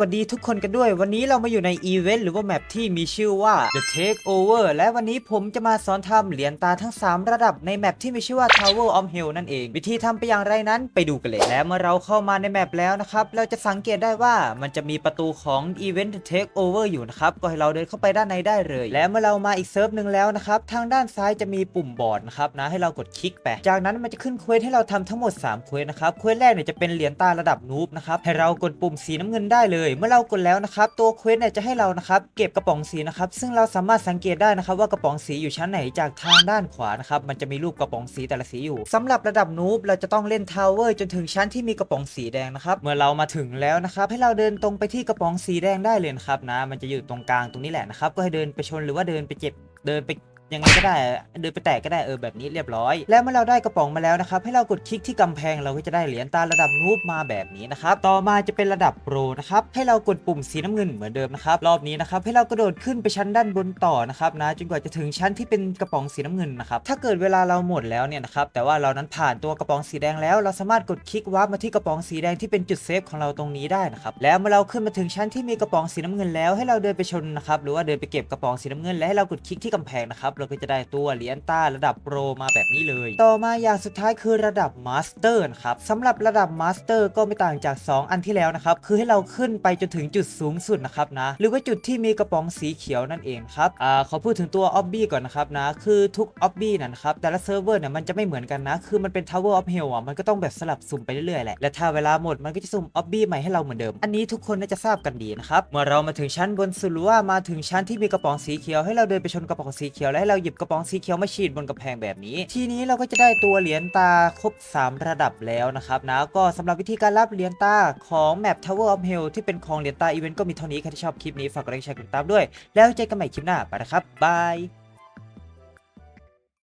วัสดีทุกคนกันด้วย วันนี้เรามาอยู่ในอีเวนต์หรือว่าแมปที่มีชื่อว่า The Takeover และวันนี้ผมจะมาสอนทำเหรียญตาทั้ง 3 ระดับในแมปที่มีชื่อว่า Tower of Hell นั่นเอง วิธีทำไปอย่างไรนั้นไปดูกันเลย และเมื่อเราเข้ามาในแมปแล้วนะครับ เราจะสังเกตได้ว่ามันจะมีประตูของอีเวนต์ The Takeover อยู่นะครับ ก็ให้เราเดินเข้าไปด้านในได้เลย และเมื่อเรามาอีกเซิร์ฟหนึ่งแล้วนะครับ ทางด้านซ้ายจะมีปุ่มบอร์ดนะครับนะให้เรากดคลิกไป จากนั้นมันจะขึ้นเควสให้เราทำทั้งหมด3เควสนะครับเควสแรกเนี่ยจะเป็นเหรียญตาระดับนูบนะครับให้เรากดปุ่มสีน้ำเงินได้เลยเมื่อเรากดแล้วนะครับตัวเควสเนี่ยจะให้เรานะครับเก็บกระป๋องสีนะครับซึ่งเราสามารถสังเกตได้นะครับว่ากระป๋องสีอยู่ชั้นไหนจากทางด้านขวานะครับมันจะมีรูปกระป๋องสีแต่ละสีอยู่สำหรับระดับนูบเราจะต้องเล่นทาวเวอร์จนถึงชั้นที่มีกระป๋องสีแดงนะครับเมื่อเรามาถึงแล้วนะครับให้เราเดินตรงไปที่กระป๋องสีแดงได้เลยนะครับนะมันจะอยู่ตรงกลางตรงนี้แหละนะครับก็ให้เดินไปชนหรือว่าเดินไปเจ็บเดินไป ยังไงก็ได้เดินไปแตะก็ได้เออแบบนี้เรียบร้อย แล้วเมื่อเราได้กระป๋องมาแล้วนะครับให้เรากดคลิกที่กำแพงเราก็จะได้เหรียญตาระดับนูบมาแบบนี้นะครับต่อมาจะเป็นระดับโปรนะครับให้เรากดปุ่มสีน้ำเงินเหมือนเดิมนะครับรอบนี้นะครับให้เรากระโดดขึ้นไปชั้นด้านบนต่อนะครับนะจนกว่าจะถึงชั้นที่เป็นกระป๋องสีน้ำเงินนะครับถ้าเกิดเวลาเราหมดแล้วเนี่ยนะครับแต่ว่าเรานั้นผ่านตัวกระป๋องสีแดงแล้ว เราสามารถกดคลิกวาร์ปมาที่กระป๋องสีแดงที่เป็นจุดเซฟของเราตรงนี้ได้นะครับแล้วเมื่อเราขึ้นมาถึงชั้นที่มีกระป๋องสีน้ำเงินแล้ว ให้เราเดินไปชนนะครับหรือว่าเดินไปเก็บกระป๋องสีน้ำเงินและให้เรากดคลิกที่กำแพงนะครับเราก็จะได้ตัวเหรียญต้าระดับโปรมาแบบนี้เลย ต่อมาอย่างสุดท้ายคือระดับมาสเตอร์นะครับสำหรับระดับมาสเตอร์ก็ไม่ต่างจาก 2 อันที่แล้วนะครับ คือให้เราขึ้นไปจนถึงจุดสูงสุดนะครับนะ หรือว่าจุดที่มีกระป๋องสีเขียวนั่นเองครับอ่าขอพูดถึงตัวออบบี้ก่อนนะครับนะ คือทุกออบบี้นะครับแต่ละเซิร์ฟเวอร์เนี่ยมันจะไม่เหมือนกันนะ คือมันเป็น Tower of Hell อะมันก็ต้องแบบสลับสุ่มไปเรื่อยๆแหละและถ้าเวลาหมดมันก็จะสุ่มออบบี้ใหม่ให้เราเหมือนเดิม อันนี้ทุกคนน่าจะทราบกันดีนะครับเมื่อเรามาถึงชั้นบนสุดหรือว่ามาถึงชั้นที่มีกระป๋องสีเขียวให้เราเดินไปชนกระป๋องสีเขียวและเราหยิบกระป๋องสีเขียวมาฉีดบนกระแพงแบบนี้ ทีนี้เราก็จะได้ตัวเหรียญตาครบ 3 ระดับแล้วนะครับนะก็สำหรับวิธีการรับเหรียญตาของแมป Tower of Hell ที่เป็นของเหรียญตาอีเวนต์ก็มีเท่านี้ใครที่ชอบคลิปนี้ฝากกดไลค์แชร์กดติดตามด้วย แล้วเจอกันใหม่คลิปหน้าไปนะครับบาย